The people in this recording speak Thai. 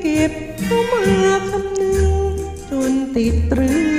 เก็บเข้ามาคำนึง จนติดตรึง